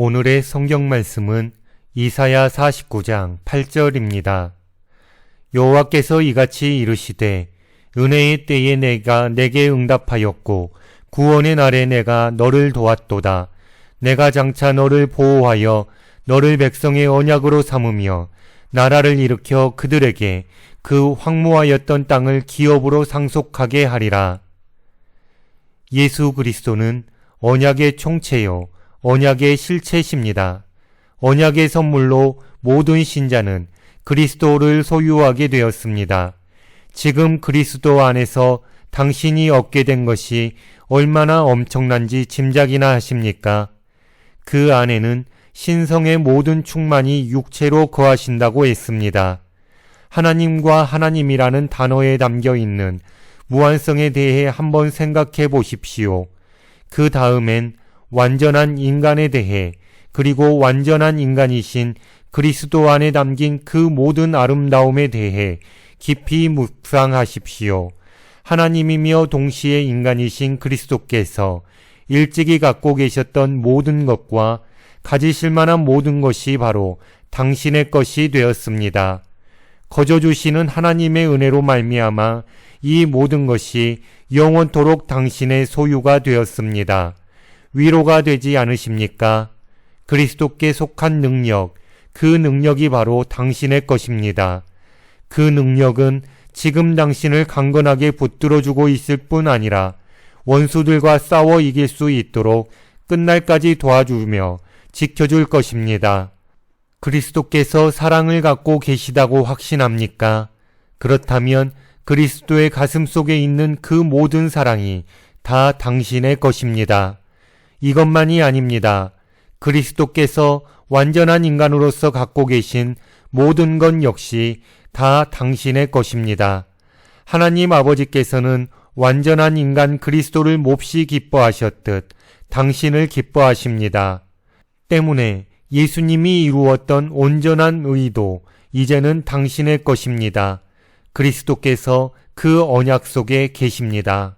오늘의 성경 말씀은 이사야 49장 8절입니다. 여호와께서 이같이 이르시되 은혜의 때에 내가 내게 응답하였고 구원의 날에 내가 너를 도왔도다. 내가 장차 너를 보호하여 너를 백성의 언약으로 삼으며 나라를 일으켜 그들에게 그 황무하였던 땅을 기업으로 상속하게 하리라. 예수 그리스도는 언약의 총체요, 언약의 실체십니다. 언약의 선물로 모든 신자는 그리스도를 소유하게 되었습니다. 지금 그리스도 안에서 당신이 얻게 된 것이 얼마나 엄청난지 짐작이나 하십니까? 그 안에는 신성의 모든 충만이 육체로 거하신다고 했습니다. 하나님과 하나님이라는 단어에 담겨 있는 무한성에 대해 한번 생각해 보십시오. 그 다음엔 완전한 인간에 대해 그리고 완전한 인간이신 그리스도 안에 담긴 그 모든 아름다움에 대해 깊이 묵상하십시오. 하나님이며 동시에 인간이신 그리스도께서 일찍이 갖고 계셨던 모든 것과 가지실 만한 모든 것이 바로 당신의 것이 되었습니다. 거저 주시는 하나님의 은혜로 말미암아 이 모든 것이 영원토록 당신의 소유가 되었습니다. 위로가 되지 않으십니까? 그리스도께 속한 능력, 그 능력이 바로 당신의 것입니다. 그 능력은 지금 당신을 강건하게 붙들어주고 있을 뿐 아니라 원수들과 싸워 이길 수 있도록 끝날까지 도와주며 지켜줄 것입니다. 그리스도께서 사랑을 갖고 계시다고 확신합니까? 그렇다면 그리스도의 가슴 속에 있는 그 모든 사랑이 다 당신의 것입니다. 이것만이 아닙니다. 그리스도께서 완전한 인간으로서 갖고 계신 모든 것 역시 다 당신의 것입니다. 하나님 아버지께서는 완전한 인간 그리스도를 몹시 기뻐하셨듯 당신을 기뻐하십니다. 때문에 예수님이 이루었던 온전한 의도 이제는 당신의 것입니다. 그리스도께서 그 언약 속에 계십니다.